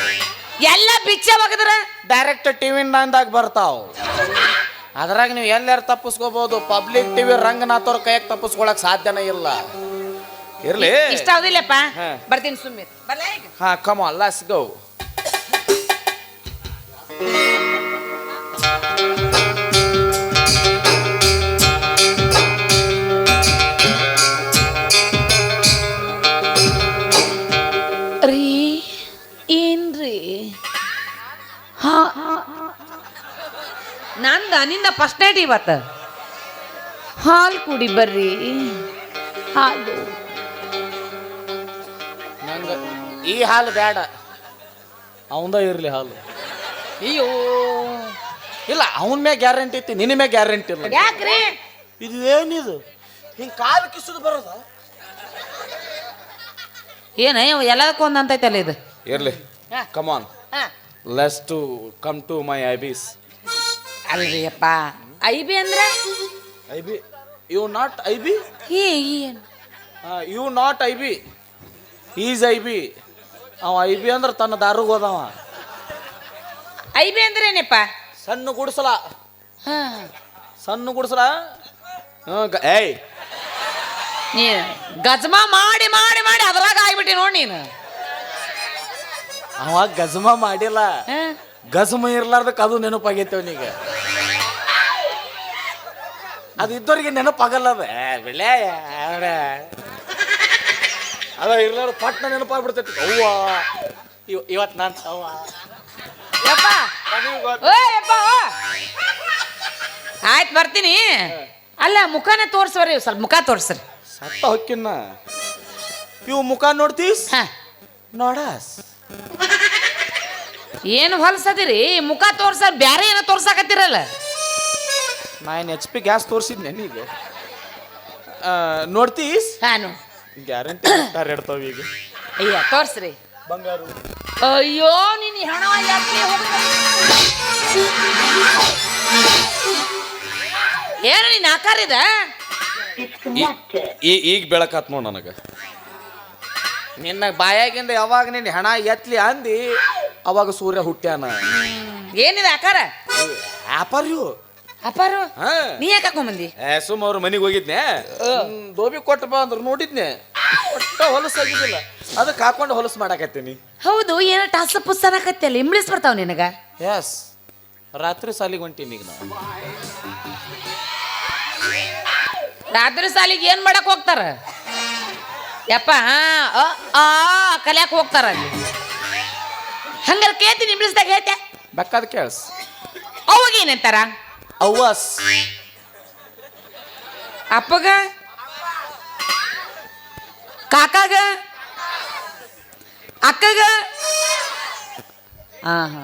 Speaker 2: ಎಲ್ಲ ಪಿಕ್ಚರ್ ಹಾಕಿದ್ರ
Speaker 1: ಡೈರೆಕ್ಟ್ ಟಿವಿ ನಂದಾಗ ಬರ್ತಾವ. ಅದ್ರಾಗ ನೀವು ಎಲ್ಲಾರು ತಪ್ಪಿಸ್ಕೋಬಹುದು ಪಬ್ಲಿಕ್ ಟಿವಿ ರಂಗನಾಥವ್ರ ಕೈಯಾಗ ತಪ್ಪಿಸ್ಕೊಳಕ್ ಸಾಧ್ಯನೇ ಇಲ್ಲ. ಇರ್ಲಿ.
Speaker 2: ಇಷ್ಟ ಆಗುದಿಲ್ಲಪ್ಪ.
Speaker 1: ಹಾ.
Speaker 2: ಬರ್ತೀನಿ ಸುಮ್ಮನೆ ಬರ್ಲಾ ಈಗ?
Speaker 1: ಹಾ ಕಮಾನ್ ಲೆಟ್ಸ್ ಗೋ
Speaker 2: ರೀ ಏನ್ರಿ ಹಾ. ನಂದ ನಿನ್ನ ಫಸ್ಟ್ ನೈಟ್ ಇವತ್ತ. ಹಾಲು ಕುಡಿ ಬರ್ರಿ. ಹಾಲು.
Speaker 1: ಈ ಹಾಲು ಬೇಡ. ಅವಂದ ಇರಲಿ ಹಾಲು.
Speaker 2: ಅಯ್ಯೋ.
Speaker 1: ಇಲ್ಲ ಅವನ ಮ್ಯಾಗ ಗ್ಯಾರಂಟಿ ಐತಿ ನಿನ್ನ ಮ್ಯಾಗ ಗ್ಯಾರಂಟಿ ಇಲ್ಲ
Speaker 2: ಯಾಕ್ರಿ?
Speaker 1: ಇದು ಏನಿದು ಹಿಂಗೆ ಕಾಲು ಕಿಸುದು ಬರೋದ?
Speaker 2: ಏನ ಎಲ್ಲದಕ್ಕೂ ಒಂದು ಅಂತೈತಲ್ಲ ಇದು?
Speaker 1: ಇರಲಿ
Speaker 2: come come on
Speaker 1: less let's to come to my
Speaker 2: I B's ಅಲ್ಲಿಯಪ್ಪ I B ಅಂದ್ರೆ?
Speaker 1: I B you not
Speaker 2: I B
Speaker 1: you not I B is I B ಅವ ಐ ಬಿ ಅಂದ್ರೆ ತನ್ನ ದಾರಿಗೆ ಹೋದವ.
Speaker 2: ಐ ಬಿ ಅಂದ್ರೆ ಏನಪ್ಪ?
Speaker 1: ಸಣ್ಣ ಗುಡಿಸಲ.
Speaker 2: ಹಾ
Speaker 1: ಸಣ್ಣ ಗುಡಿಸಲ? ಹ್ಞೂ ಗ- ಏಯ್.
Speaker 2: ನೀ ಗಜ್ಮ ಮಾಡಿ ಮಾಡಿ ಮಾಡಿ ಅದ್ರಾಗ ಆಗ್ಬಿಟ್ಟಿ ನೋಡಿ ನೀನು.
Speaker 1: ಅವ ಗಜಮ ಮಾಡಿಲ್ಲ.
Speaker 2: ಹಾ?
Speaker 1: ಗಜಮ ಇರ್ಲಾರ್ದಕ್ಕೆ ಅದು ನೆನಪಾಗೈತೆ ಅವನಿಗೆ. ಅದು ಇದ್ದವ್ರಿಗೆ ನೆನಪಾಗಲ್ಲ ಅದೇ. ಏ, ಬಿಳೆ. ಅದ ಇರ್ಲಾರ ಪಟ್ನ ನೆನಪಾಗ್ಬಿಡ್ತೈತಿ. ಅವ್ವ. ಇವ್ ಇವತ್ತು ನಾನು ಅವ್ವ.
Speaker 2: ಯಪ್ಪ.
Speaker 1: ನನಗ್ ಗೊತ್ತು.
Speaker 2: ಓ ಯಪ್ಪ ಓ. ಆಯ್ತು ಬರ್ತೀನಿ. ಅಲ್ಲ ಮುಖನೇ ತೋರ್ಸವ್ರಿ ಸ್ವಲ್ಪ ಮುಖ ತೋರ್ಸ್ರಿ.
Speaker 1: ಸತ್ತ ಹೊಕ್ಕಿನ್ನ. ಇವು ಮುಖ ನೋಡ್ತೀಸ್
Speaker 2: ಹಾ.
Speaker 1: ನೋಡಸ್.
Speaker 2: ಏನು ಹೊಲ್ಸದಿರಿ? ಮುಖ ತೋರ್ಸ ಬ್ಯಾರೆ ಏನೋ ತೋರ್ಸಾಕತ್ತಿರಲ್ಲ.
Speaker 1: ನಾನು ಎಚ್ ಪಿ ಗ್ಯಾಸ್ ತೋರಿಸಿದ್ನೆ ನೀಗ ನೋಡ್ತೀಸ್?
Speaker 2: ಹಾನು
Speaker 1: ಗ್ಯಾರಂಟಿ ಇಡ್ತಾವ ಈಗ.
Speaker 2: ಅಯ್ಯ ತೋರ್ಸ್ರಿ.
Speaker 1: ಬಂಗಾರು.
Speaker 2: ಅಯ್ಯೋ ನೀನು ಹಣ ಯಾಕೆ ಏನು ನೀನು ಆಕಾರಿದ
Speaker 1: ಈಗ ಬೆಳಕಾತ್ ನೋಡ್ ನನಗೆ. ನಿನ್ನ ಬಾಯಾಗಿಂದ ಯಾವಾಗ ನಿನ್ನ ಹಣ ಎತ್ಲಿ ಅಂದಿ ಅವಾಗ ಸೂರ್ಯ ಹುಟ್ಟ್ಯಾನ.
Speaker 2: ಏನಿದೆ ಆಕಾರ?
Speaker 1: ವ್ಯಾಪಾರ ಇವು
Speaker 2: ಅಪ್ಪಾರು
Speaker 1: ಹಾ.
Speaker 2: ನೀ ಯಾಕೆ ಬಂದಿ?
Speaker 1: ಏ ಸುಮ್ಮ ಅವ್ರ ಮನೆಗೆ ಹೋಗಿದ್ನೆ. ದೋಬಿ ಕೊಟ್ಟು ಬಾ ಅಂದ್ರೆ ನೋಡಿದ್ನೆ. ಒಟ್ಟ ಹೊಲಸು ಆಗಿದ್ದಿಲ್ಲ. ಅದಕ್ಕೆ ಹಾಕೊಂಡು ಹೊಲಸು ಮಾಡಾಕತ್ತೀನಿ.
Speaker 2: ಹೌದು ಏನೋ ಟಾಸ ಪುಸ್ ಅನ್ನಕತ್ತಿಯಲ್ಲ ಇಂಬ್ಲಿಸ್ ಬರ್ತಾವ ನಿನಗ.
Speaker 1: ಎಸ್ ರಾತ್ರಿ ಸಾಲಿಗೆ ಹೊಂಟೀನಿ ಈಗ ನಾವು
Speaker 2: ರಾತ್ರಿ ಸಾಲಿಗೆ ಏನ್ ಮಾಡಕ್ ಹೋಗ್ತಾರ? ಯಪ್ಪ ಹಾ ಅ, ಆ ಕಲ್ಯಾಕ್ ಹೋಗ್ತಾರ ಅಲ್ಲಿ. ಹಂಗಾರ ಕೇಳ್ತೀನಿ ಇಂಬ್ಲಿಸ್ದಾಗ ಹೇಳ್ತೆ
Speaker 1: ಬೇಕಾದ ಕೇಳಿಸ್.
Speaker 2: ಅವಾಗ ಏನಂತಾರ
Speaker 1: ಅವ್ವಸ್
Speaker 2: ಅಪ್ಪಗ? ಕಾಕಾಗ? ಅಕ್ಕಗ? ಹಾ ಹಾ.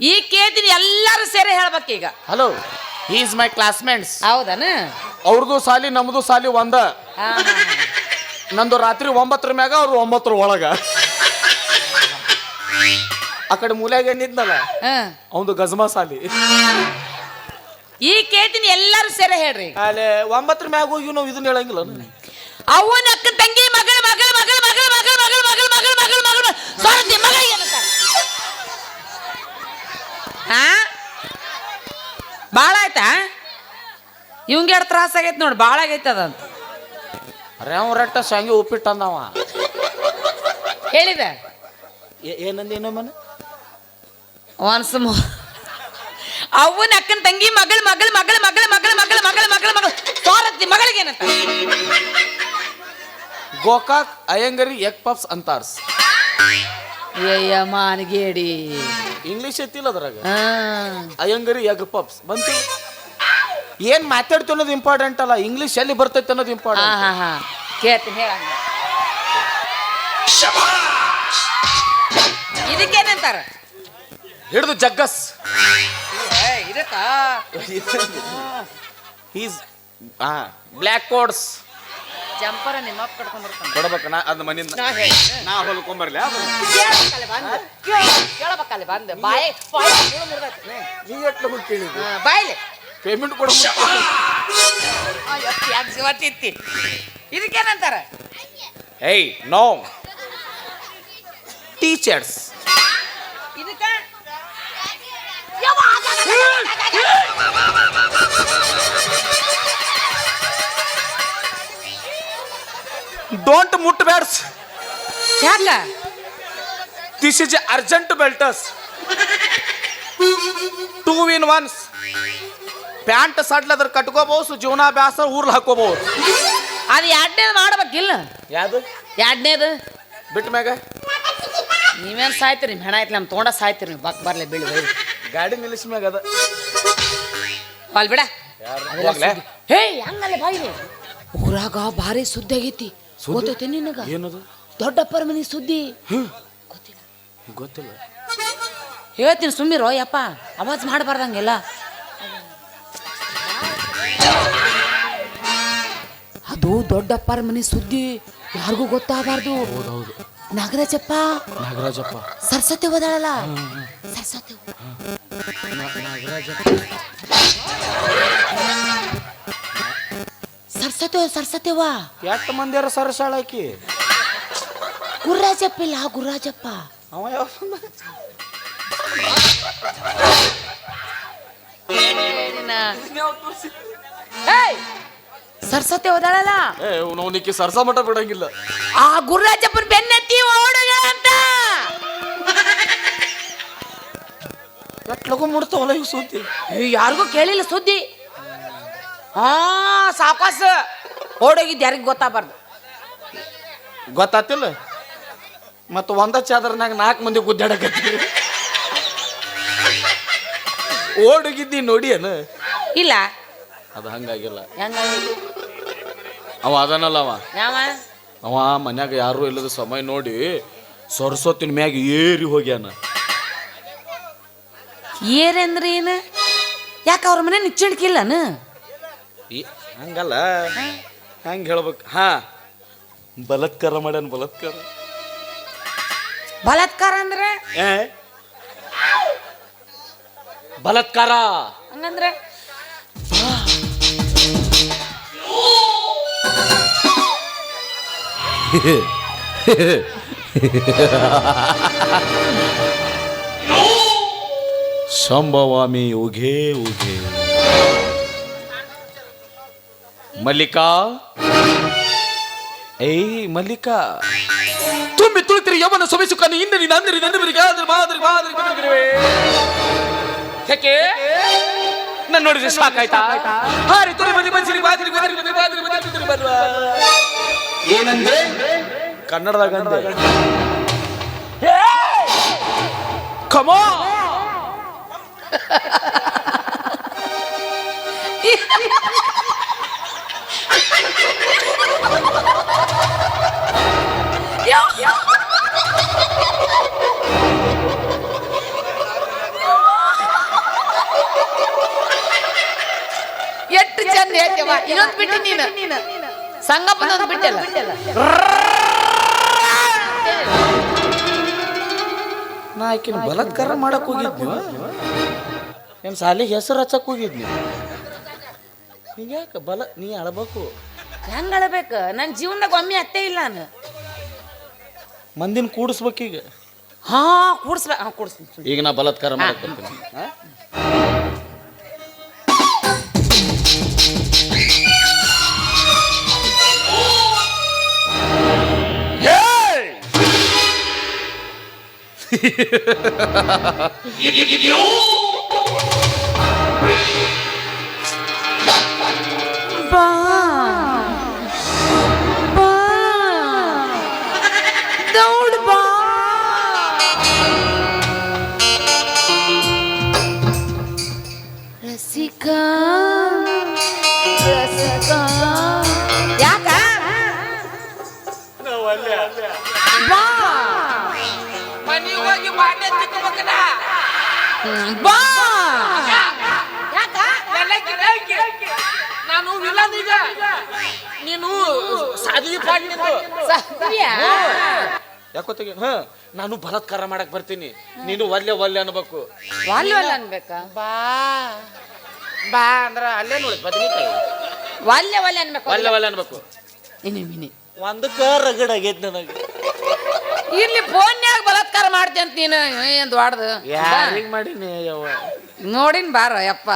Speaker 2: ಈ ಕೇಳ್ತೀನಿ ಎಲ್ಲರೂ ಸೇರಿ ಹೇಳ್ಬೇಕೀಗ
Speaker 1: ಹಲೋ ಈಸ್ ಮೈ ಕ್ಲಾಸ್ಮೇಟ್ಸ್
Speaker 2: ಹೌದನ?
Speaker 1: ಅವ್ರದ್ದು ಸಾಲಿ ನಮ್ದು ಸಾಲಿ ಒಂದ.
Speaker 2: ಹಾ ಹಾ
Speaker 1: ನಂದು ರಾತ್ರಿ ಒಂಬತ್ತರ ಮ್ಯಾಗ ಅವ್ರು ಒಂಬತ್ತರ ಒಳಗ. ಆ ಕಡೆ ಮೂಲ್ಯಾಗ ಏನಿದ್ನಲ್ಲ
Speaker 2: ಹಾಂ.
Speaker 1: ಅವಂದು ಗಜಮಾ ಸಾಲಿ.
Speaker 2: ಈ ಕೇಳ್ತೀನಿ ಎಲ್ಲರೂ ಸೇರೆ ಹೇಳ್ರಿ
Speaker 1: ಅಲ್ಲಿ ಒಂಬತ್ತರ ಮ್ಯಾಗ ಹೋಗಿ ನಾವು ಇದನ್ನ ಹೇಳಂಗಿಲ್ಲ
Speaker 2: ಅವನ ಅಕ್ಕ ತಂಗಿ ಮಗಳ ಮಗಳ ಮಗಳ ಮಗಳ ಮಗಳ ಮಗಳ ಮಗಳ ಮಗಳ ಮಗಳ ಮಗಳ ಸೊರತಿ ಮಗ ಏನಂತಾರ ಹಾ ಭಾಳ ಆಯ್ತಾ ಇವಂಗೆ ಎರಡು ತ್ರಾಸ ಆಗೈತೆ ನೋಡಿ ಭಾಳ ಆಗೈತೆ ಅದಂತ
Speaker 1: ರೇವ್ ರಟ್ಟ ಸಂಗಿ ಉಪ್ಪಿಟ್ಟು ಅಂದವ
Speaker 2: ಹೇಳಿದೆ
Speaker 1: ಏ- ಏನಂದ ಒನ್ಸ್
Speaker 2: ಒನ್ಸ್ ಅವನ ಅಕ್ಕನ ತಂಗಿ ಮಗಳ ಮಗಳ ಮಗಳ ಮಗಳ ಮಗಳ ಮಗಳ ಮಗಳ ಮಗಳ ಮಗಳ. ಸ್ವಾರತಿ ಮಗಳಿಗೆ ಏನಂತ?
Speaker 1: ಗೋಕಾಕ್ ಅಯ್ಯಂಗರಿ ಎಗ್ ಪಫ್ಸ್ ಅಂತಾರ್ಸ್.
Speaker 2: ಏಯ್ಯ ಮಾನಗೇಡಿ.
Speaker 1: ಇಂಗ್ಲಿಷ್ ಐತಿಲ್ಲ ಅದ್ರಾಗ. ಅಯ್ಯಂಗರಿ ಎಗ್ ಪಪ್ಸ್ ಬಂತು. ಏನ್ ಮಾತಾಡ್ತಿ ಅನ್ನೋದು ಇಂಪಾರ್ಟೆಂಟ್ ಅಲ್ಲ ಇಂಗ್ಲಿಷ್ ಎಲ್ಲಿ ಬರ್ತೈತೆ ಅನ್ನೋದು ಇಂಪಾರ್ಟೆಂಟ್
Speaker 2: ಹಾ ಹಾ. ಕೇಳ್ತೀನಿ ಹೇಳ. ಇದಕ್ಕೇನಂತಾರ?
Speaker 1: ಹಿಡಿದು ಜಗ್ಗಸ್.
Speaker 2: ಇದಕ್ಕ?
Speaker 1: ಈಸ್ ಹಾ ಬ್ಲ್ಯಾಕ್ ಕೋಡ್ಸ್
Speaker 2: ಜಂಪರ ನಿಮ್ಮ ಅಪ್ಪ ಕಟ್ಕೊಂಡ್ ಬರ್ತಾನ.
Speaker 1: ಕೊಡ್ಬೇಕ ನಾ ಅದ್ ಮನಿಂದ
Speaker 2: ನಾ ಹೇಳಿ
Speaker 1: ನಾ ಹೊಲ್ಕೊಂಬರ್ಲಿ
Speaker 2: ಕೇಳಬೇಕಲ್ಲ ಬಂದು. ಕೇಳಬೇಕಲ್ಲ ಬಂದು. ಬಾಯಿ.
Speaker 1: ನೀ ಎಟ್ಲ ಹೋಗಿ ಕೇಳಿದ್ವಿ
Speaker 2: ಹಾ, ಬಾಯ್ಲಿ.
Speaker 1: ಪೇಮೆಂಟ್ ಕೊಡ
Speaker 2: ಯಾಕೆ ಶಿವತ್ತಿತ್ತಿ ಇದಕ್ಕೇನಂತಾರ?
Speaker 1: ಏಯ್ ನೋ ಟೀಚರ್ಸ್
Speaker 2: ಇದಕ್ಕ?
Speaker 1: Don't ಮುಟ್
Speaker 2: bads
Speaker 1: this is urgent belts two in ones pant ಸಡ್ಲದ್ರ ಕಟ್ಕೋಬಹುದು ಜೀವನಾಭ್ಯಾಸ ಊರ್ಲ ಹಾಕೋಬಹುದು.
Speaker 2: ಅದು ಎರಡನೇದು ಮಾಡ್ಬೇಕಿಲ್ಲ.
Speaker 1: ಯಾವುದು?
Speaker 2: ಎರಡನೇದು.
Speaker 1: ಬಿಟ್ಟ ಮ್ಯಾಗ?
Speaker 2: ನೀವೇನು ಸಾಯ್ತೀರಿ? ಹೆಣ ಐತ್ಲಿ ನಮ್ಮ ತೊಗೊಂಡ ಸಾಯ್ತೀರಿ. ಬಕ್ ಬರ್ಲಿ ಬೀಳಿ ಬೈ
Speaker 1: ಗಾಡಿ ನಿಲ್ಲಿಸ್ ಮ್ಯಾಗ ಅದ.
Speaker 2: ಬಿಡ.
Speaker 1: ಹೋಗ್ಲೇ?
Speaker 2: ಹೇ ಹಂಗಲ್ಲ ಬಾಯಿಲಿ ಊರಾಗ ಭಾರಿ ಸುದ್ದಿ ಆಗೈತಿ. ಗೊತ್ತೈತಿ ನಿನಗ?
Speaker 1: ಏನದು?
Speaker 2: ದೊಡ್ಡಪ್ಪರ ಮನೆ ಸುದ್ದಿ. ಗೊತ್ತಿಲ್ಲ.
Speaker 1: ಗೊತ್ತಿಲ್ಲ.
Speaker 2: ಹೇಳ್ತೀನಿ ಸುಮ್ಮಿರೋ ಯಪ್ಪ ಅವಾಜ್ ಮಾಡಬಾರ್ದಂಗೆಲ್ಲ. ಅದು ದೊಡ್ಡಪ್ಪರ ಮನೆ ಸುದ್ದಿ. ಯಾರಿಗೂ ಗೊತ್ತಾಗಬಾರ್ದು. ನಾಗರಾಜಪ್ಪ.
Speaker 1: ನಾಗರಾಜಪ್ಪ.
Speaker 2: ಸರಸ್ವತಿ ಓದಾಳಲ್ಲ ಸರಸ್ವತಿ ಸರಸ್ವತಿ ವಾ
Speaker 1: ಎಷ್ಟು ಮಂದಿಯಾರ ಸರಸಾಳಾಕಿ
Speaker 2: ಗುರ್ರಾಜಪ್ಪ ಇಲ್ಲ ಗುರ್ರಾಜಪ್ಪ.
Speaker 1: ಅವ ಯಾವ
Speaker 2: ಸರಸ್ವತಿ ಓದಾಳಲ್ಲ
Speaker 1: ಏ ಅವನಿಕ್ಕೆ ಸರ್ಸ ಮಠ ಬಿಡಂಗಿಲ್ಲ.
Speaker 2: ಆ ಗುರುರಾಜಪ್ಪನ
Speaker 1: ಎಟ್ಲಗು ಮುಡ್ತಾವಲ್ಲ ಇವು ಸುದ್ದಿ?
Speaker 2: ಯಾರಿಗೂ ಕೇಳಿಲ್ಲ ಸುದ್ದಿ. ಹಾ ಸಾಪಾಸ. ಓಡೋಗಿದ್ದು ಯಾರಿಗೂ ಗೊತ್ತಾಗಬಾರ್ದು.
Speaker 1: ಗೊತ್ತಾತಿಲ್ಲ? ಮತ್ತು ಒಂದ ಚಾದರ್ನಾಗ ನಾಲ್ಕು ಮಂದಿ ಗುದ್ದಾಡಕತ್ತಿ ಓಡುಗಿದ್ದಿ ನೋಡಿ ಏನು?
Speaker 2: ಇಲ್ಲ.
Speaker 1: ಅದು ಹಂಗಾಗಿಲ್ಲ.
Speaker 2: ಹೆಂಗ
Speaker 1: ಅವ ಅದನಲ್ಲ ಅವ.
Speaker 2: ಯಾವ?
Speaker 1: ಅವ ಮನ್ಯಾಗ ಯಾರು ಇಲ್ಲದ ಸಮಯ ನೋಡಿ ಸರಸ್ವತಿನ ಮ್ಯಾಗ ಏರಿ ಹೋಗ್ಯಾನ.
Speaker 2: ಏರಂದ್ರೆ ಏನು? ಯಾಕೆ ಅವ್ರ ಮನೆ ನಿಚ್ಚಣಿಕಿಲ್ಲನ
Speaker 1: ಈ- ಹಂಗಲ್ಲ. ಹಂಗೆ ಹೇಳ್ಬೇಕು. ಹಾ. ಬಲತ್ಕಾರ ಮಾಡ್ಯಾನ ಬಲತ್ಕಾರ.
Speaker 2: ಬಲಾತ್ಕಾರ ಅಂದ್ರೆ?
Speaker 1: ಏ? ಬಲತ್ಕಾರ.
Speaker 2: ಹಂಗಂದ್ರೆ?
Speaker 1: ಸಂಭವಾಮಿ ಉಘೇ ಉಘೇ. ಮಲ್ಲಿಕಾ? ಏಯ್, ಮಲ್ಲಿಕಾ. ತುಂಬಿ ತುಳಿತಿರಿ ಯಮನ ಸೊಮಿಸು ಕನಿ ಇನ್ನ ನೀನು ಅಂದಿರಿ ನಂದರಿಗೆ ಆದ್ರೆ ಮಾದರಿ ಮಾದರಿ ಬಂದಿರುವೆ ಯಾಕೆ? ನೋಡಿದ್ರೆ ಸಾಕಾಯ್ತಾ ಹಾರಿ ತುರಿ ಬದಿ ಬನ್ಸಿರಿ ಮಾದರಿ ಮಾದರಿ ಬದಿ ಮಾದರಿ ಮಾದರಿ ಬರುವ. ಏನಂದ್ರೆ ಕನ್ನಡದಾಗ ಕಮೋ
Speaker 2: ಎಷ್ಟು ಚಂದ ಹೇಳ್ತೇವ? ಇನ್ನೊಂದು ಬಿಟ್ಟು ನೀನು. ಸಂಗಪ್ಪದೊಂದು ಬಿಟ್ಟಲ್ಲ?
Speaker 1: ನಾ ಆಕಿನ ಬಲತ್ಕಾರ ಮಾಡಕ್ ಹೋಗಿದ್ನಿ ಏನ್ ಸಾಲಿಗೆ ಹೆಸರು ಹಚ್ಚಕ್ಕೆ ಹೋಗಿದ್ನಿ ಯಾಕೆ ಬಲ ನೀ ಅಳಬೇಕು?
Speaker 2: ಹೆಂಗೆ ಅಳಬೇಕು? ನನ್ನ ಜೀವನದಾಗ ಒಮ್ಮೆ ಅತ್ತೇ ಇಲ್ಲ ನಾನು.
Speaker 1: ಮಂದಿನ ಕೂಡಿಸ್ಬೇಕೀಗ
Speaker 2: ಹಾ ಕೂಡ್ಸ್ಬೇಕು ಹಾ ಕೂಡ್ಸ್ತೀನಿ
Speaker 1: ಈಗ ನಾ ಬಲಾತ್ಕಾರ ಮಾಡಕ್
Speaker 2: ಬಾ
Speaker 1: ನಾನು ವಿಲನ್ ಈಗ ನೀನು ಸಾದಿ ಪಾಡ್ ನಿಂದು ಯಾಕೋತೆಗೆ? ಹ ನಾನು ಬಲಾತ್ಕಾರ ಮಾಡಕ್ ಬರ್ತೀನಿ. ನೀನು ಒಲ್ಲೆ ಒಲ್ಲೆ ಅನ್ಬೇಕು.
Speaker 2: ವಾಲ್ ವಾಲ್ ಅನ್ಬೇಕಾ?
Speaker 1: ಬಾ. ಬಾ ಅಂದ್ರ ಅಲ್ಲೇ ನೋಡಿ ಬದನಿಕಾಯಿ.
Speaker 2: ವಾಲ್ಯ ವಾಲ್ಯ ಅನ್ಬೇಕು
Speaker 1: ಒಲ್ಲೆ ಒಲ್ಲೆ ಅನ್ಬೇಕು.
Speaker 2: ಇನಿ ಮಿನಿ.
Speaker 1: ಒಂದಕ್ಕ ರಗಡ್ ಆಗೈತ್ ನನಗೆ.
Speaker 2: ಇರ್ಲಿ ಫೋನ್ಯಾಗ ಬಲಾತ್ಕಾರ ಮಾಡ್ತಿ ಅಂತ ನೀನು ಏನ್ ದೊಡ್ದು
Speaker 1: ಯಾರಿಗ್ ಮಾಡೀನಿ ಯವ್ವ
Speaker 2: ನೋಡಿನ್ ಬಾರ ಯಪ್ಪ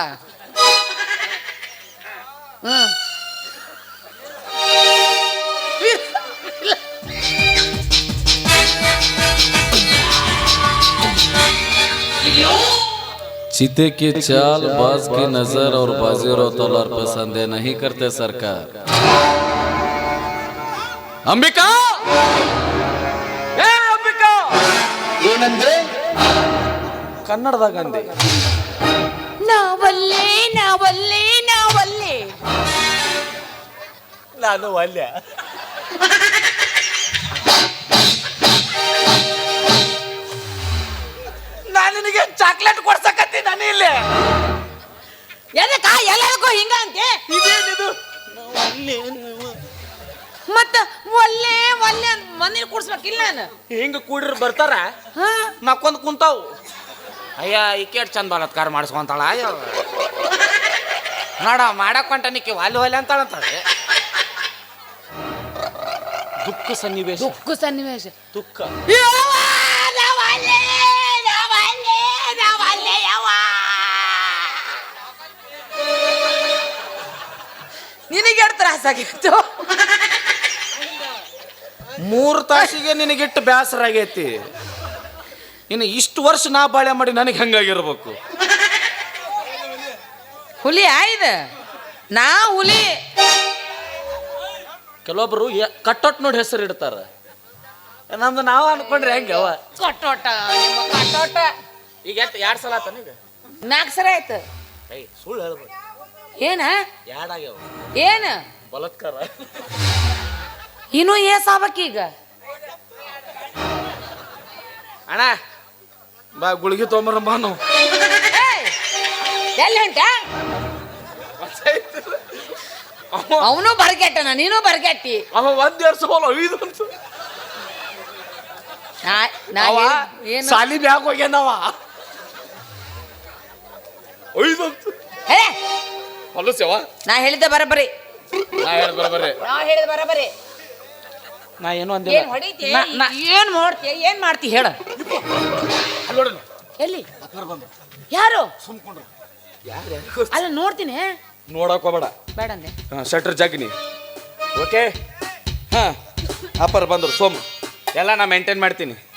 Speaker 2: ಹ್ಮ್
Speaker 5: चीते की चाल बाज की नजर और बाजी और तलवार पर संदेह नहीं करते सरकार अंबिका
Speaker 1: ಏ ಅಂಬಿಕಾ
Speaker 3: ಏನಂದ್ರೆ?
Speaker 1: ಕನ್ನಡದಾಗ ಅಂದೆ.
Speaker 2: ನಾವಲ್ಲೇ ನಾವಲ್ಲೇ ನಾವಲ್ಲೇ.
Speaker 1: ನಾನು ಒಲ್ಲೆ ನಾನು ನಿನಗೆ ಚಾಕ್ಲೇಟ್ ಕೊಡ್ಸಕತ್ತಿ ನಾನು ಇಲ್ಲೇ.
Speaker 2: ಎದಕ್ಕ? ಎಲ್ಲದಕ್ಕೂ ಹಿಂಗ ಅಂತೆ?
Speaker 1: ಇದೇನಿದು?
Speaker 2: ಮತ್ತ ಒಲ್ಲೆ ಒಲ್ಲೆ ಮನೇಲಿ ಇಲ್ಲ ನಾನು.
Speaker 1: ಹಿಂಗ ಕೂಡಿರ್ ಬರ್ತಾರ?
Speaker 2: ಹಾ?
Speaker 1: ನಕ್ಕೊಂದ್ ಕುಂತಾವು. ಅಯ್ಯ ಈಕೇಟ್ ಚಂದ ಬಲತ್ಕಾರ ಮಾಡಿಸ್ಕೊಂತಾಳ ಅಯ್ಯೋ. ನೋಡ ಮಾಡಕ್ ಹೊಂಟನಿಕ್ಕೆ ವಾಲಿ ಹೊಲೆ ಅಂತಾಳಂತ ದುಃಖ ಸನ್ನಿವೇಶ.
Speaker 2: ದುಃಖ ಸನ್ನಿವೇಶ.
Speaker 1: ದುಃಖ.
Speaker 2: ನಿನಗೆ ತ್ರಾಸಾಗಿತ್ತು? ತ್ರಾಸ ಆಗಿತ್ತು
Speaker 1: ಮೂರು ತಾಸಿಗೆ ನಿನಗಿಟ್ಟು ಬೇಸರ ಆಗೈತಿ. ಇನ್ನು ಇಷ್ಟು ವರ್ಷ ನಾ ಬಾಳೆ ಮಾಡಿ ನನಗೆ ಹಂಗಾಗಿರ್ಬೇಕು.
Speaker 2: ಹುಲಿ ಆಯ್ದ? ನಾ ಹುಲಿ.
Speaker 1: ಕೆಲವೊಬ್ರು ಕಟ್ಟೊಟ್ಟು ನೋಡಿ ಹೆಸರು ಇಡ್ತಾರ. ನಮ್ದು ನಾವು ಅನ್ಕೊಂಡ್ರೆ ಹೆಂಗೆ ಅವ?
Speaker 2: ಕಟ್ಟೋಟ ನಿಮ್ಮ ಕಟ್ಟೋಟ.
Speaker 1: ಈಗ ಎಷ್ಟು ಎರಡು ಸಲ ಆತನ ಈಗ?
Speaker 2: ನಾಲ್ಕು ಸಲ ಆಯ್ತು.
Speaker 1: ಏಯ್ ಸುಳ್ಳು ಹೇಳ್ಬೇಕು
Speaker 2: ಏನ?
Speaker 1: ಎರಡು ಆಗ್ಯಾವ?
Speaker 2: ಏನ?
Speaker 1: ಬಲಾತ್ಕಾರ.
Speaker 2: ಇನ್ನೂ ಏಸ್ ಆಗ್ಬೇಕೀಗ
Speaker 1: ಅಣ್ಣ ಬಾ ಗುಳಿಗೆ ತೊಗೊಂಬರ ಬಾ ನಾವು.
Speaker 2: ಎಲ್ಲಿ ಹೊಂಟ ಅವನು ಬರ್ಗೆಟ್ಟನ ನೀನು ಬರ್ಗೆಟ್ಟಿ.
Speaker 1: ಅವ ಒಂದ್ ಎರಡು ಸಲ ಐದು ಅಂತ. ಸಾಲಿ ಬ್ಯಾಗ್ ಹೋಗ್ಯಾನವ ಐದು ಅಂತ.
Speaker 2: ಹೇ,
Speaker 1: ಹೊಲಸ್ಯವ
Speaker 2: ನಾ ಹೇಳಿದ್ದೆ ಬರಬರಿ
Speaker 1: ನಾ ಹೇಳಿದ ಬರಬರಿ
Speaker 2: ನಾ ಹೇಳಿದ ಬರಬರಿ
Speaker 1: ನಾ ಏನು
Speaker 2: ಏನ್
Speaker 1: ಏನು
Speaker 2: ಹೊಡಿತಿ?
Speaker 1: ನಾ- ನಾ-
Speaker 2: ಏನ್ ಮಾಡ್ತಿ? ಏನ್ ಮಾಡ್ತಿ? ಹೇಳ. ಎಲ್ಲಿ? ಯಾರು?
Speaker 1: ಸುಮ್ಕೊಂಡ್ರು.
Speaker 2: ಅಲ್ಲ ನೋಡ್ತೀನಿ.
Speaker 1: ನೋಡಕ್ ಹೋಗಬೇಡ.
Speaker 2: ಬೇಡ ಅಂದೆ.
Speaker 1: ಹಾಂ ಶಟ್ರ್ ಜಗ್ನಿ. ಓಕೆ? ಹಾಂ ಅಪ್ಪರ್ ಬಂದ್ರು. ಸೋಮ್. ಎಲ್ಲ ನಾ ಮೇಂಟೈನ್ ಮಾಡ್ತೀನಿ.